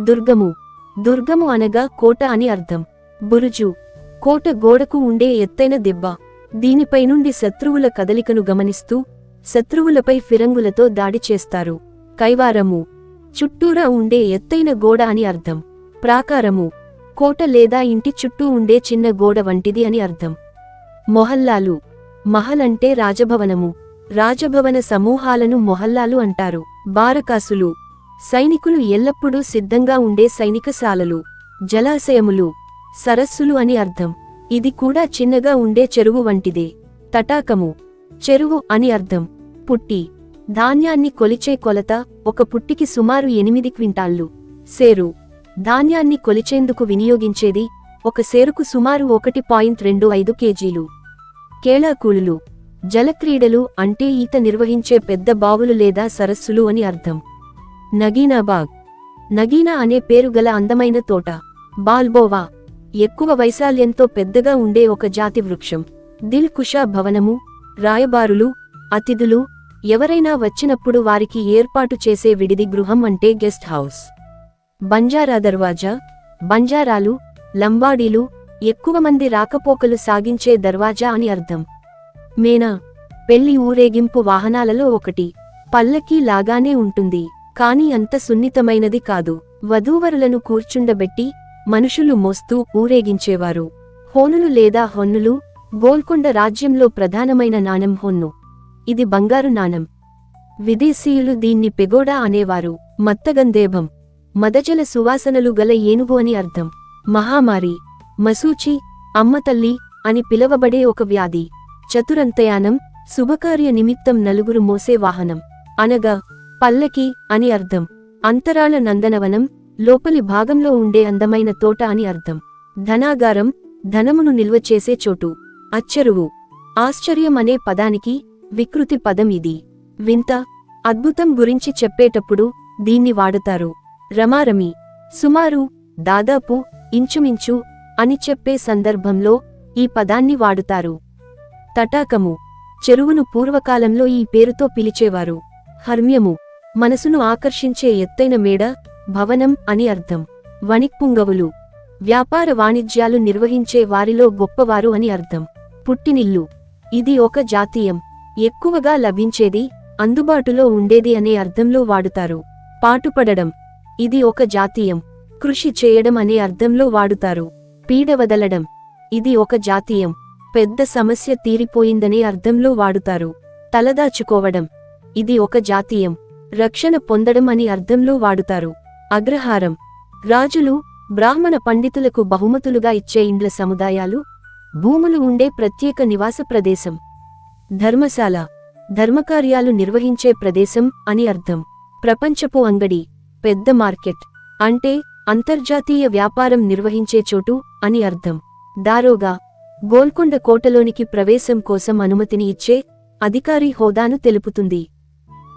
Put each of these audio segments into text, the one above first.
దుర్గము. దుర్గము అనగా కోట అని అర్థం. బురుజు. కోట గోడకు ఉండే ఎత్తైన దెబ్బ. దీనిపై నుండి శత్రువుల కదలికను గమనిస్తూ శత్రువులపై ఫిరంగులతో దాడి చేస్తారు. కైవారము. చుట్టూరా ఉండే ఎత్తైన గోడ అని అర్థం. ప్రాకారము. కోట లేదా ఇంటి చుట్టూ ఉండే చిన్న గోడ వంటిది అని అర్థం. మొహల్లాలు. మహల్ అంటే రాజభవనము. రాజభవన సమూహాలను మొహల్లాలు అంటారు. బారకాసులు. సైనికులు ఎల్లప్పుడూ సిద్ధంగా ఉండే సైనికశాలలు జలాశయములు సరస్సులు అని అర్థం. ఇది కూడా చిన్నగా ఉండే చెరువు వంటిదే. తటాకము చెరువు అని అర్థం. పుట్టి ధాన్యాన్ని కొలిచే కొలత ఒక పుట్టికి సుమారు ఎనిమిది క్వింటాళ్ళు. సేరు ధాన్యాన్ని కొలిచేందుకు వినియోగించేది ఒక సేరుకు సుమారు ఒకటి పాయింట్ రెండు ఐదు కేజీలు. కేళాకూలులు జలక్రీడలు అంటే ఈత నిర్వహించే పెద్ద బావులు లేదా సరస్సులు అని అర్థం. నగీనాబాగ్. నగీనా అనే పేరు గల అందమైన తోట. బాల్బోవా. ఎక్కువ వైశాల్యంతో పెద్దగా ఉండే ఒక జాతి వృక్షం. దిల్ కుషా భవనము రాయబారులు అతిథులు ఎవరైనా వచ్చినప్పుడు వారికి ఏర్పాటు చేసే విడిది గృహం అంటే గెస్ట్ హౌస్. బంజారా దర్వాజా. బంజారాలు లంబాడీలు ఎక్కువ మంది రాకపోకలు సాగించే దర్వాజా అని అర్థం. మేనా. పెళ్ళి ఊరేగింపు వాహనాలలో ఒకటి. పల్లకీ లాగానే ఉంటుంది. కాని అంత సున్నితమైనది కాదు. వధూవరులను కూర్చుండబెట్టి మనుషులు మోస్తూ ఊరేగించేవారు. హోనులు లేదా హొన్నులు గోల్కొండ రాజ్యంలో ప్రధానమైన నాణం హొన్ను. ఇది బంగారు నాణం. విదేశీయులు దీన్ని పెగోడా అనేవారు. మత్తగందేభం మదజల సువాసనలు గల ఏనుగు అని అర్థం. మహామారి. మసూచి అమ్మతల్లి అని పిలవబడే ఒక వ్యాధి. చతురంతయానం శుభకార్య నిమిత్తం నలుగురు మోసే వాహనం. అనగా పల్లకి అని అర్థం. అంతరాళ నందనవనం లోపలి భాగంలో ఉండే అందమైన తోట అని అర్థం. ధనాగారం ధనమును నిల్వ చేసే చోటు. అచ్చరువు. ఆశ్చర్యం అనే పదానికి వికృతి పదం ఇది. వింత అద్భుతం గురించి చెప్పేటప్పుడు దీన్ని వాడతారు. రమారమి. సుమారు దాదాపు ఇంచుమించు అని చెప్పే సందర్భంలో ఈ పదాన్ని వాడుతారు. తటాకము. చెరువును పూర్వకాలంలో ఈ పేరుతో పిలిచేవారు. హర్మ్యము. మనసును ఆకర్షించే ఎత్తైన మేడ భవనం అని అర్థం. వణిక్పుంగవులు. వ్యాపార వాణిజ్యాలు నిర్వహించే వారిలో గొప్పవారు అని అర్థం. పుట్టినిల్లు. ఇది ఒక జాతీయం. ఎక్కువగా లభించేది అందుబాటులో ఉండేది అనే అర్థంలో వాడుతారు. పాటుపడడం. ఇది ఒక జాతీయం. కృషి చేయడం అనే అర్థంలో వాడుతారు. పీడ వదలడం. ఇది ఒక జాతీయం. పెద్ద సమస్య తీరిపోయిందనే అర్థంలో వాడుతారు. తలదాచుకోవడం. ఇది ఒక జాతీయం. రక్షణ పొందడం అని అర్థంలో వాడుతారు. అగ్రహారం. రాజులు బ్రాహ్మణ పండితులకు బహుమతులుగా ఇచ్చే ఇండ్ల సముదాయాలు భూములు ఉండే ప్రత్యేక నివాస ప్రదేశం. ధర్మశాల. ధర్మకార్యాలు నిర్వహించే ప్రదేశం అని అర్థం. ప్రపంచపు అంగడి పెద్ద మార్కెట్. అంటే అంతర్జాతీయ వ్యాపారం నిర్వహించే చోటు అని అర్థం. దారోగా. గోల్కొండ కోటలోనికి ప్రవేశం కోసం అనుమతిని ఇచ్చే అధికారి హోదాను తెలుపుతుంది.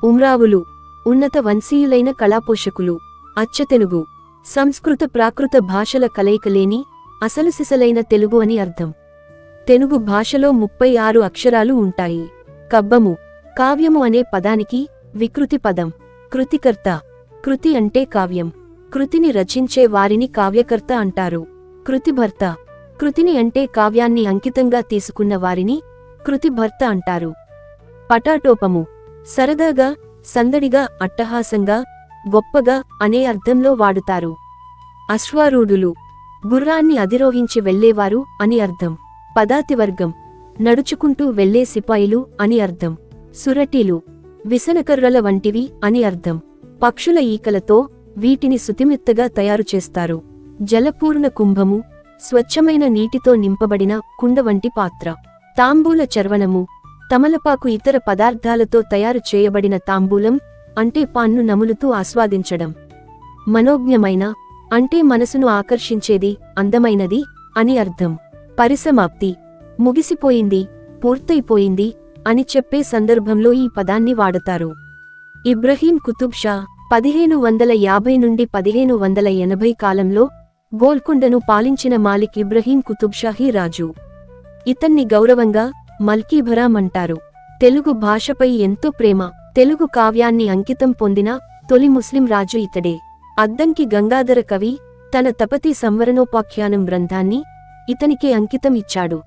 ఉమ్రావులు. ఉన్నత వంశీయులైన కళాపోషకులు అచ్చతెలుగు సంస్కృత ప్రాకృత భాషల కలయికలేని అసలు సిసలైన తెలుగు అని అర్థం. తెలుగు భాషలో ముప్పై ఆరు అక్షరాలు ఉంటాయి. కబ్బము కావ్యము అనే పదానికి వికృతి పదం. కృతికర్త కృతి అంటే కావ్యం. కృతిని రచించే వారిని కావ్యకర్త అంటారు. కృతిభర్త కృతిని అంటే కావ్యాన్ని అంకితంగా తీసుకున్న వారిని కృతిభర్త అంటారు. పటాటోపము సరదాగా సందడిగా అట్టహాసంగా గొప్పగా అనే అర్థంలో వాడుతారు. అశ్వారూఢులు గుర్రాన్ని అధిరోహించి వెళ్ళేవారు అని అర్థం. పదాతివర్గం నడుచుకుంటూ వెళ్ళే సిపాయిలు అని అర్థం. సురటీలు విసనకర్రల వంటివి అని అర్థం. పక్షుల ఈకలతో వీటిని సుతిమెత్తగా తయారు చేస్తారు. జలపూర్ణ కుంభము స్వచ్ఛమైన నీటితో నింపబడిన కుండ వంటి పాత్ర. తాంబూల చర్వణము తమలపాకు ఇతర పదార్థాలతో తయారు చేయబడిన తాంబూలం అంటే పాన్ను నములుతూ ఆస్వాదించడం. మనోజ్ఞమైన అంటే మనసును ఆకర్షించేది అందమైనది అని అర్థం. పరిసమాప్తి. ముగిసిపోయింది పూర్తయిపోయింది అని చెప్పే సందర్భంలో ఈ పదాన్ని వాడతారు. ఇబ్రహీం కుతుబ్ షా పదిహేను వందల యాభై నుండి పదిహేను వందల ఎనభై కాలంలో గోల్కొండను పాలించిన మాలిక్ ఇబ్రహీం కుతుబ్ షాహీ రాజు. ఇతన్ని గౌరవంగా మల్కీభరాం అంటారు తెలుగు భాషపై ఎంతో ప్రేమ తెలుగు కావ్యాన్ని అంకితం పొందిన తొలి ముస్లిం రాజు ఇతడే. అద్దంకి గంగాధర కవి తన తపతి సంవరణోపాఖ్యానం గ్రంథాన్ని ఇతనికే అంకితం ఇచ్చాడు.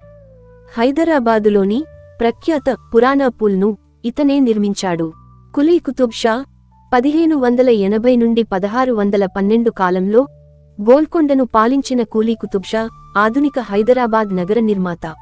హైదరాబాదులోని ప్రఖ్యాత పురాణాపుల్ను ఇతనే నిర్మించాడు. కులీ కుతుబ్ షా పదిహేను వందల ఎనభై నుండి పదహారు వందల పన్నెండు కాలంలో గోల్కొండను పాలించిన కూలీ కుతుబ్ షా ఆధునిక హైదరాబాద్ నగర నిర్మాత.